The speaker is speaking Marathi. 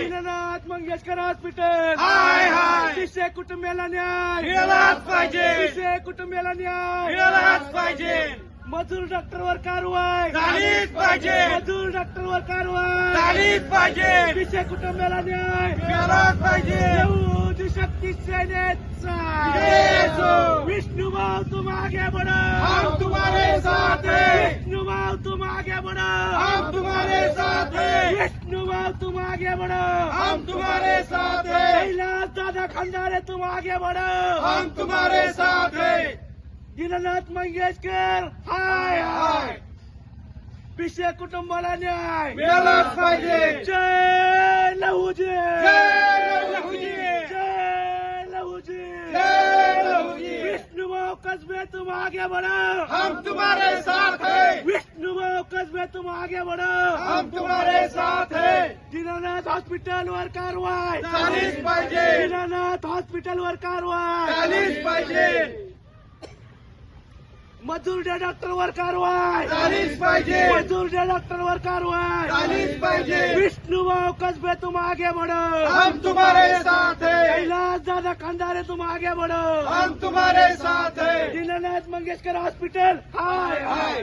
दीननाथ मंगेशकर हॉस्पिटल. हाय, हाय. शिष्य कुटुंबियाला न्याय. मिळालाच पाहिजे. शिष्य कुटुंबियाला न्याय. मिळालाच पाहिजे. मजूर डॉक्टरवर कारवाई. झालीच पाहिजे. मजूर डॉक्टरवर कारवाई. झालीच पाहिजे. शिष्य कुटुंबियाला न्याय. मिळालाच पाहिजे. शक्ती सेनेचा. विष्णू भाऊ तुम आगे बढ़ो. हम तुम्हारे साथ हैं. विष्णू भाऊ तुम आगे बढ़ो. हम तुम्हारे साथ हैं. विष्णू आगे बढ़ो। हम तुम्हारे साथ हैं। कैलाश दादा खंडारे तुम आगे बढ़ो। हम तुम्हारे साथ हैं। दीननाथ मंगेशकर हाय हाय पिशे कुटुंबाला न्याय। मिळालाच पाहिजे। जय लहूजी। जय लहूजी. जय लहूजी। जय लहूजी. विष्णु भाऊ कस्बे तुम आगे बढ़ो। हम तुम्हारे साथ हैं विष्णु भाऊ कस्बे तुम आगे बढ़ो। हम तुम्हारे साथ हैं। दीनानाथ हॉस्पिटल वर कारवाई झालीच पाहिजे दीनानाथ हॉस्पिटल वर कारवाई झालीच पाहिजे मजूर डे डॉक्टर वर कारवाई झालीच पाहिजे मजूर डे डॉक्टर वर कारवाई झालीच पाहिजे विष्णु भाऊ कस्बे तुम आगे बढ़ो। हम तुम्हारे साथ हैं। कैलाश दादा खंडारे तुम आगे बढ़ो। हम तुम्हारे साथ हैं। दीनानाथ मंगेशकर हॉस्पिटल। हाय हाय।